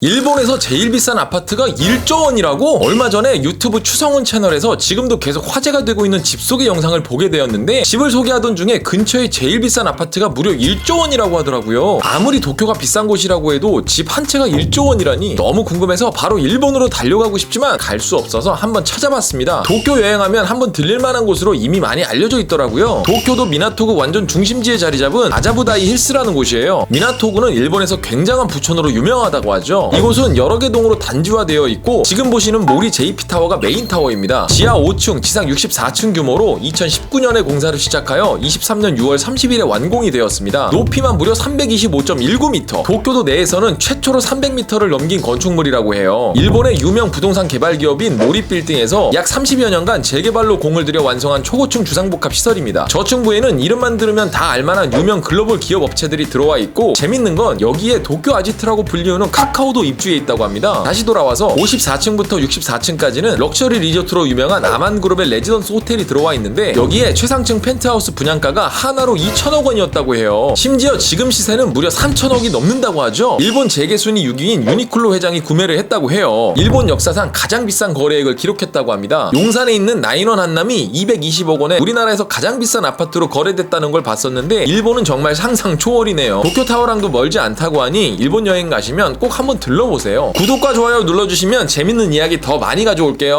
일본에서 제일 비싼 아파트가 1조 원이라고 얼마 전에 유튜브 추성훈 채널에서 지금도 계속 화제가 되고 있는 집 소개 영상을 보게 되었는데 집을 소개하던 중에 근처에 제일 비싼 아파트가 무려 1조 원이라고 하더라고요. 아무리 도쿄가 비싼 곳이라고 해도 집 한 채가 1조 원이라니 너무 궁금해서 바로 일본으로 달려가고 싶지만 갈 수 없어서 한번 찾아봤습니다. 도쿄 여행하면 한번 들릴 만한 곳으로 이미 많이 알려져 있더라고요. 도쿄도 미나토구 완전 중심지에 자리 잡은 아자부다이 힐스라는 곳이에요. 미나토구는 일본에서 굉장한 부촌으로 유명하다고 하죠. 이곳은 여러 개 동으로 단지화되어 있고 지금 보시는 모리 JP타워가 메인 타워입니다. 지하 5층, 지상 64층 규모로 2019년에 공사를 시작하여 23년 6월 30일에 완공이 되었습니다. 높이만 무려 325.19m. 도쿄도 내에서는 최초로 300m를 넘긴 건축물이라고 해요. 일본의 유명 부동산 개발 기업인 모리빌딩에서 약 30여 년간 재개발로 공을 들여 완성한 초고층 주상복합 시설입니다. 저층부에는 이름만 들으면 다 알만한 유명 글로벌 기업 업체들이 들어와 있고 재밌는 건 여기에 도쿄 아지트라고 불리우는 카카오도 입주해 있다고 합니다. 다시 돌아와서 54층부터 64층까지는 럭셔리 리조트로 유명한 아만그룹의 레지던스 호텔이 들어와 있는데 여기에 최상층 펜트하우스 분양가가 하나로 2천억 원이었다고 해요. 심지어 지금 시세는 무려 3천억이 넘는다고 하죠. 일본 재계 순위 6위인 유니클로 회장이 구매를 했다고 해요. 일본 역사상 가장 비싼 거래액을 기록했다고 합니다. 용산에 있는 나인원 한남이 220억 원에 우리나라에서 가장 비싼 아파트로 거래됐다는 걸 봤었는데 일본은 정말 상상 초월이네요. 도쿄타워랑도 멀지 않다고 하니 일본 여행 가시면 꼭 한번 들러보세요. 구독과 좋아요 눌러주시면 재밌는 이야기 더 많이 가져올게요.